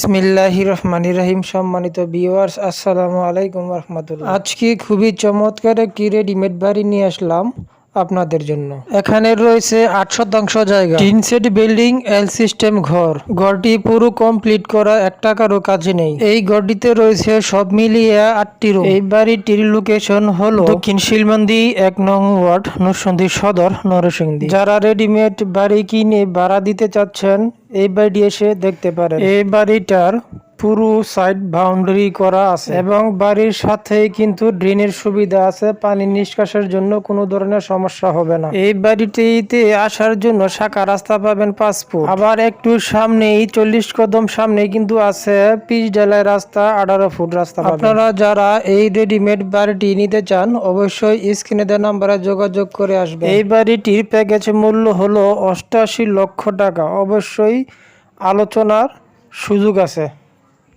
বিসমিল্লাহি রহমান রহিম, সম্মানিত ভিউয়ার্স আসসালামু আলাইকুম রহমতুল্লাহ। আজকে খুবই চমৎকার একটি রেডিমেড বাড়ি নিয়ে আসলাম। আপনাদের জন্য। এখানে রয়েছে আট শতাংশ জায়গা। তিন সেট বিল্ডিং এল সিস্টেম ঘর। ঘরটি পুরো কমপ্লিট করা এক টাকারও কাজে নেই। এই ঘরটিতে রয়েছে সব মিলিয়ে আটটি রুম এই বাড়িটির লোকেশন হলো দক্ষিণ শিলমন্দি, এক নং ওয়ার্ড, নরসিংদী সদর, নরসিংদী। যারা রেডিমেড বাড়ি কিনে ভাড়া দিতে চাচ্ছেন, এই বাড়ি এসে দেখতে পারেন। এই বাড়িটার পুরো সাইড বাউন্ডারি করা আছে। এবং বাড়ির সাথে কিন্তু ড্রেনের সুবিধা আছে পানি নিষ্কাশের জন্য কোনো ধরনের সমস্যা হবে না। এই বাড়িটিতে আসার জন্য শাখা রাস্তা পাবেন পাঁচ ফুট। আবার একটু সামনেই চল্লিশ কদম সামনে কিন্তু আছে পিচ ঢালাই রাস্তা আঠারো ফুট রাস্তা আপনারা যারা এই রেডিমেড বাড়িটি নিতে চান অবশ্যই স্ক্রিনে দেওয়া নাম্বারে যোগাযোগ করে আসবেন। এই বাড়িটির প্যাকেজ মূল্য হলো অষ্টাশি লক্ষ টাকা। অবশ্যই আলোচনার সুযোগ আছে।